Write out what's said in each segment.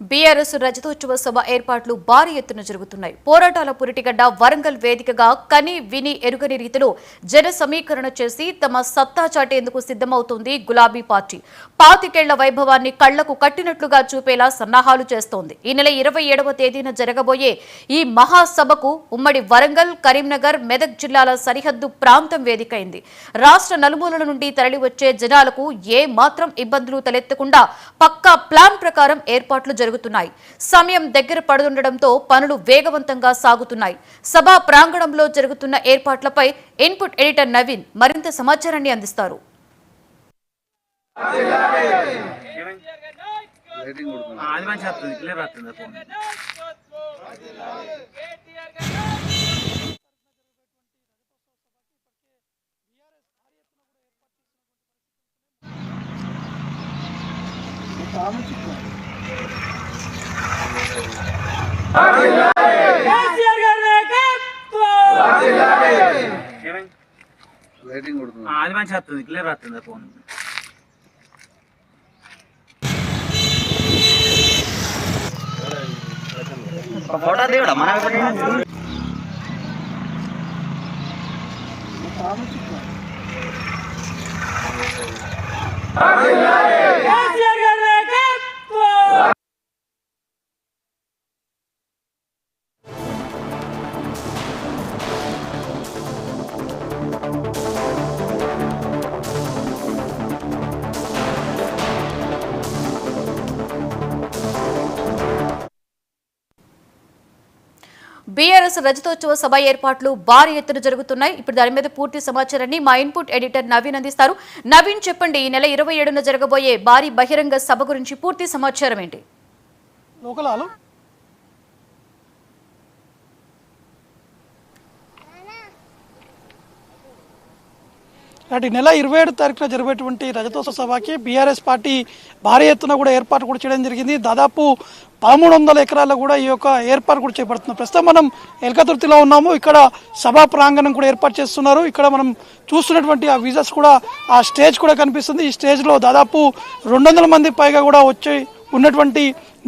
BRS రజతోత్సవ సభ ఏర్పాట్లు భారీ ఎత్తున జరుగుతున్నాయి. పోరాటాల పురిటిగడ్డ వరంగల్ వేదికగా కని విని ఎరుగని రీతిలో జన సమీకరణ చేసి తమ సత్తా చాటేందుకు సిద్ధమవుతోంది గులాబీ పార్టీ. పాతికేళ్ళ వైభవాన్ని కళ్ళకు కట్టినట్లుగా చూపేలా సన్నాహాలు చేస్తోంది. ఈ నెల ఇరవై ఏడవ తేదీన జరగబోయే ఈ మహాసభకు ఉమ్మడి వరంగల్ కరీంనగర్ మెదక్ జిల్లాల సరిహద్దు ప్రాంతం వేదికైంది. రాష్ట్ర నలుమూలల నుండి తరలివచ్చే జనాలకు ఏ మాత్రం ఇబ్బందులు తలెత్తకుండా పక్కా ప్లాన్ ప్రకారం ఏర్పాట్లు జరుగుతున్నాయి. సమయం దగ్గర పడుతుండటంతో పనులు వేగవంతంగా సాగుతున్నాయి. సభా ప్రాంగణంలో జరుగుతున్న ఏర్పాట్లపై ఇన్పుట్ ఎడిటర్ నవీన్ మరింత సమాచారాన్ని అందిస్తారు. ఆ, అది మంచి వస్తుంది క్లియర్ వస్తుంది ఫోన్ ఫోటో దిగడా మన కేసీఆర్ బీఆర్ఎస్ రజతోత్సవ సభ ఏర్పాట్లు భారీ ఎత్తున జరుగుతున్నాయి. ఇప్పుడు దాని మీద పూర్తి సమాచారాన్ని మా ఇన్పుట్ ఎడిటర్ నవీన్ అందిస్తారు. నవీన్ చెప్పండి ఈ నెల ఇరవై ఏడున జరగబోయే భారీ బహిరంగ సభ గురించి పూర్తి సమాచారం ఏంటి? లోకలాలు నెల ఇరవై ఏడు తారీఖున జరిగేటువంటి రజతోత్సవ సభకి బీఆర్ఎస్ పార్టీ భారీ ఎత్తున కూడా ఏర్పాటు కూడా చేయడం జరిగింది. దాదాపు పదమూడు వందల ఎకరాల్లో కూడా ఈ యొక్క ఏర్పాటు కూడా చేపడుతుంది ప్రస్తుతం మనం ఎల్కతుర్తిలో ఉన్నాము. ఇక్కడ సభా ప్రాంగణం కూడా ఏర్పాటు చేస్తున్నారు. ఇక్కడ మనం చూస్తున్నటువంటి ఆ విజస్ కూడా ఆ స్టేజ్ కూడా కనిపిస్తుంది. ఈ స్టేజ్లో దాదాపు రెండు వందల మంది పైగా కూడా వచ్చి ఉన్నటువంటి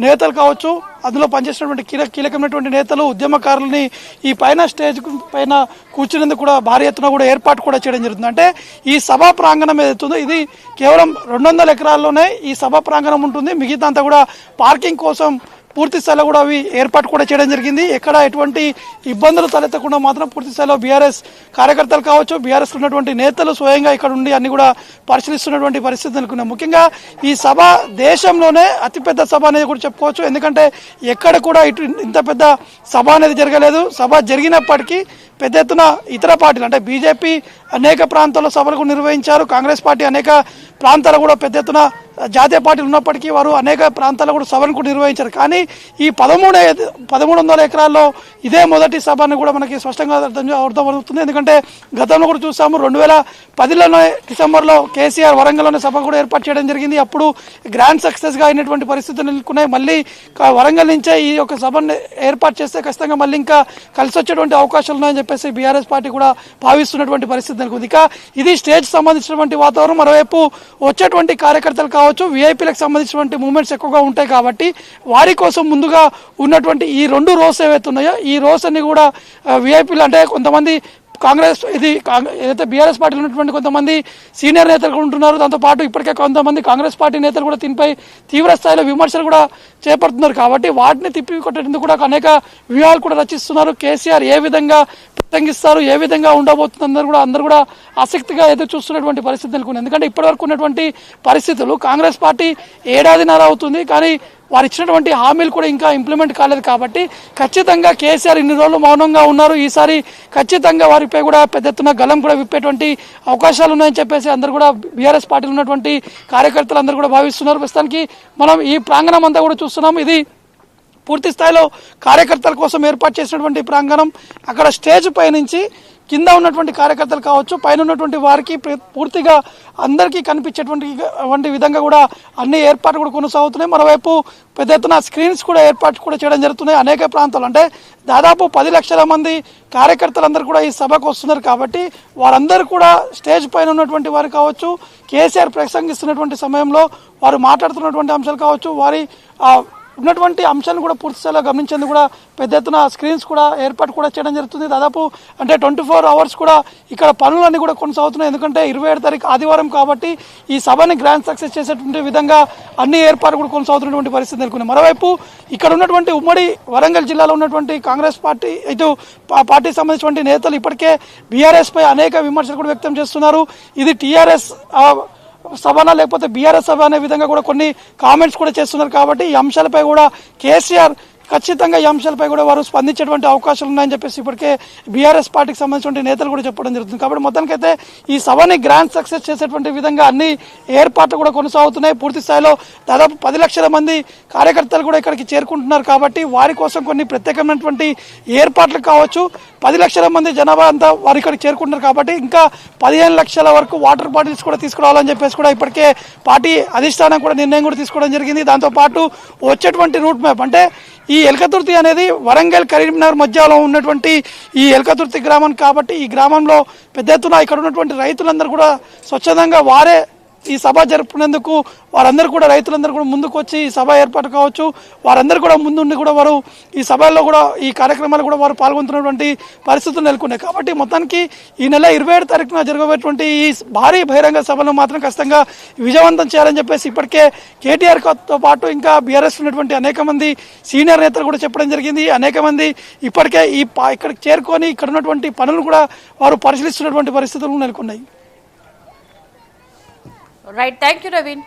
నేతలు కావచ్చు అందులో పనిచేసినటువంటి కీలక కీలకమైనటువంటి నేతలు ఉద్యమకారులని ఈ పైన స్టేజ్ పైన కూర్చునేందుకు కూడా భారీ ఎత్తున కూడా ఏర్పాటు కూడా చేయడం జరుగుతుంది. అంటే ఈ సభా ప్రాంగణం ఏదైతుందో ఇది కేవలం రెండు వందల ఎకరాల్లోనే ఈ సభా ప్రాంగణం ఉంటుంది. మిగతా అంతా కూడా పార్కింగ్ కోసం పూర్తి స్థాయిలో కూడా అవి ఏర్పాటు కూడా చేయడం జరిగింది. ఎక్కడ ఎటువంటి ఇబ్బందులు తలెత్తకుండా మాత్రం పూర్తి స్థాయిలో బీఆర్ఎస్ కార్యకర్తలు కావచ్చు బీఆర్ఎస్ ఉన్నటువంటి నేతలు స్వయంగా ఇక్కడ ఉండి అన్ని కూడా పరిశీలిస్తున్నటువంటి పరిస్థితి నెలకొన్నాయి ముఖ్యంగా ఈ సభ దేశంలోనే అతిపెద్ద సభ అనేది కూడా చెప్పుకోవచ్చు. ఎందుకంటే ఎక్కడ కూడా ఇటు ఇంత పెద్ద సభ అనేది జరగలేదు. సభ జరిగినప్పటికీ పెద్ద ఎత్తున ఇతర పార్టీలు అంటే బీజేపీ అనేక ప్రాంతాల్లో సభలు నిర్వహించారు. కాంగ్రెస్ పార్టీ అనేక ప్రాంతాలు కూడా పెద్ద ఎత్తున జాతీయ పార్టీలు ఉన్నప్పటికీ వారు అనేక ప్రాంతాల్లో కూడా సభను కూడా నిర్వహించారు. కానీ ఈ పదమూడు పదమూడు వందల ఎకరాల్లో ఇదే మొదటి సభని కూడా మనకి స్పష్టంగా అర్థం అర్థమవుతుంది ఎందుకంటే గతంలో కూడా చూసాము రెండు వేల పదిలోనే డిసెంబర్లో కేసీఆర్ వరంగల్లోనే సభ కూడా ఏర్పాటు చేయడం జరిగింది. అప్పుడు గ్రాండ్ సక్సెస్గా అయినటువంటి పరిస్థితులు నెలకొన్నాయి మళ్ళీ వరంగల్ నుంచే ఈ యొక్క సభను ఏర్పాటు చేస్తే ఖచ్చితంగా మళ్ళీ ఇంకా కలిసి వచ్చేటువంటి అవకాశాలు ఉన్నాయని చెప్పేసి బీఆర్ఎస్ పార్టీ కూడా భావిస్తున్నటువంటి పరిస్థితి నెలకొంది. ఇక ఇది స్టేజ్ సంబంధించినటువంటి వాతావరణం. మరోవైపు వచ్చేటువంటి కార్యకర్తలు కావచ్చు వీఐపీలకు సంబంధించినటువంటి మూమెంట్స్ ఎక్కువగా ఉంటాయి కాబట్టి వారి కోసం ముందుగా ఉన్నటువంటి ఈ రెండు రోస్ ఏవైతే ఉన్నాయో ఈ రోస్ అన్ని కూడా వీఐపీలు అంటే కొంతమంది కాంగ్రెస్ ఇది ఏదైతే బీఆర్ఎస్ పార్టీలో ఉన్నటువంటి కొంతమంది సీనియర్ నేతలు కూడా ఉంటున్నారు. దాంతోపాటు ఇప్పటికే కొంతమంది కాంగ్రెస్ పార్టీ నేతలు కూడా దీనిపై తీవ్ర స్థాయిలో విమర్శలు కూడా చేపడుతున్నారు కాబట్టి వాటిని తిప్పి కొట్టేందుకు కూడా అనేక వ్యూహాలు కూడా రచిస్తున్నారు. కేసీఆర్ ఏ విధంగా తెంగిస్తారు ఏ విధంగా ఉండబోతుంది అందరూ కూడా అందరూ కూడా ఆసక్తిగా ఎదురు చూస్తున్నటువంటి పరిస్థితి నెలకొంది. ఎందుకంటే ఇప్పటివరకు ఉన్నటువంటి పరిస్థితులు కాంగ్రెస్ పార్టీ ఏడాదిన్నర అవుతుంది కానీ వారు ఇచ్చినటువంటి హామీలు కూడా ఇంకా ఇంప్లిమెంట్ కాలేదు కాబట్టి ఖచ్చితంగా కేసీఆర్ ఇన్ని రోజులు మౌనంగా ఉన్నారు. ఈసారి ఖచ్చితంగా వారిపై కూడా పెద్ద ఎత్తున గలం కూడా విప్పేటువంటి అవకాశాలు ఉన్నాయని చెప్పేసి అందరూ కూడా బీఆర్ఎస్ పార్టీలో ఉన్నటువంటి కార్యకర్తలు అందరూ కూడా భావిస్తున్నారు. ప్రస్తుతానికి మనం ఈ ప్రాంగణం అంతా కూడా చూస్తున్నాం. ఇది పూర్తి స్థాయిలో కార్యకర్తల కోసం ఏర్పాటు చేసినటువంటి ప్రాంగణం అక్కడ స్టేజ్ పై నుంచి కింద ఉన్నటువంటి కార్యకర్తలు కావచ్చు పైన ఉన్నటువంటి వారికి పూర్తిగా అందరికీ కనిపించేటువంటి వంటి విధంగా కూడా అన్ని ఏర్పాట్లు కూడా కొనసాగుతున్నాయి. మరోవైపు పెద్ద ఎత్తున స్క్రీన్స్ కూడా ఏర్పాటు కూడా చేయడం జరుగుతున్నాయి అనేక ప్రాంతాలు. అంటే దాదాపు పది లక్షల మంది కార్యకర్తలందరూ కూడా ఈ సభకు వస్తున్నారు కాబట్టి వారందరూ కూడా స్టేజ్ పైన ఉన్నటువంటి వారు కావచ్చు కేసీఆర్ ప్రసంగిస్తున్నటువంటి సమయంలో వారు మాట్లాడుతున్నటువంటి అంశాలు కావచ్చు వారి ఉన్నటువంటి అంశాలను కూడా పూర్తి స్థాయిలో గమనించేందుకు కూడా పెద్ద ఎత్తున స్క్రీన్స్ కూడా ఏర్పాటు కూడా చేయడం జరుగుతుంది. దాదాపు అంటే ట్వంటీ ఫోర్ అవర్స్ కూడా ఇక్కడ పనులన్నీ కూడా కొనసాగుతున్నాయి. ఎందుకంటే ఇరవై ఏడు తారీఖు ఆదివారం కాబట్టి ఈ సభని గ్రాండ్ సక్సెస్ చేసేటువంటి విధంగా అన్ని ఏర్పాట్లు కూడా కొనసాగుతున్నటువంటి పరిస్థితి నెలకొంది. మరోవైపు ఇక్కడ ఉన్నటువంటి ఉమ్మడి వరంగల్ జిల్లాలో ఉన్నటువంటి కాంగ్రెస్ పార్టీ ఇటు పార్టీ పార్టీకి సంబంధించినటువంటి నేతలు ఇప్పటికే బీఆర్ఎస్పై అనేక విమర్శలు కూడా వ్యక్తం చేస్తున్నారు. ఇది టీఆర్ఎస్ సభన లేకపోతే బీఆర్ఎస్ సభ అనే విధంగా కూడా కొన్ని కామెంట్స్ కూడా చేస్తున్నారు కాబట్టి ఈ అంశాలపై కూడా కేసీఆర్ ఖచ్చితంగా ఈ అంశాలపై కూడా వారు స్పందించేటువంటి అవకాశాలు ఉన్నాయని చెప్పేసి ఇప్పటికే బీఆర్ఎస్ పార్టీకి సంబంధించిన నేతలు కూడా చెప్పడం జరుగుతుంది. కాబట్టి మొత్తానికైతే ఈ సభని గ్రాండ్ సక్సెస్ చేసేటువంటి విధంగా అన్ని ఏర్పాట్లు కూడా కొనసాగుతున్నాయి. పూర్తి స్థాయిలో దాదాపు పది లక్షల మంది కార్యకర్తలు కూడా ఇక్కడికి చేరుకుంటున్నారు కాబట్టి వారి కోసం కొన్ని ప్రత్యేకమైనటువంటి ఏర్పాట్లు కావచ్చు. పది లక్షల మంది జనాభా అంతా వారు ఇక్కడికి చేరుకుంటున్నారు కాబట్టి ఇంకా పదిహేను లక్షల వరకు వాటర్ బాటిల్స్ కూడా తీసుకురావాలని చెప్పేసి కూడా ఇప్పటికే పార్టీ అధిష్టానం కూడా నిర్ణయం కూడా తీసుకోవడం జరిగింది. దాంతో పాటు వచ్చేటువంటి రూట్ మ్యాప్ అంటే ఈ ఎలకతుర్తి అనేది వరంగల్ కరీంనగర్ మధ్యలో ఉన్నటువంటి ఈ ఎలకతుర్తి గ్రామం కాబట్టి ఈ గ్రామంలో పెద్ద ఎత్తున ఇక్కడ ఉన్నటువంటి రైతులందరూ కూడా స్వచ్ఛందంగా వారే ఈ సభ జరుపుకునేందుకు వారందరూ కూడా రైతులందరూ కూడా ముందుకు వచ్చి ఈ సభ ఏర్పాటు కావచ్చు. వారందరూ కూడా ముందుండి కూడా వారు ఈ సభల్లో కూడా ఈ కార్యక్రమాలు కూడా వారు పాల్గొంటున్నటువంటి పరిస్థితులు నెలకొన్నాయి. కాబట్టి మొత్తానికి ఈ నెల ఇరవై ఏడు తారీఖున జరగబోయేటువంటి ఈ భారీ బహిరంగ సభను మాత్రం ఖచ్చితంగా విజయవంతం చేయాలని చెప్పేసి ఇప్పటికే కేటీఆర్తో పాటు ఇంకా బీఆర్ఎస్ ఉన్నటువంటి అనేక మంది సీనియర్ నేతలు కూడా చెప్పడం జరిగింది. అనేక మంది ఇప్పటికే ఈ పా- ఇక్కడికి చేరుకొని ఇక్కడ ఉన్నటువంటి పనులు కూడా వారు పరిశీలిస్తున్నటువంటి పరిస్థితులు నెలకొన్నాయి. Right thank you Naveen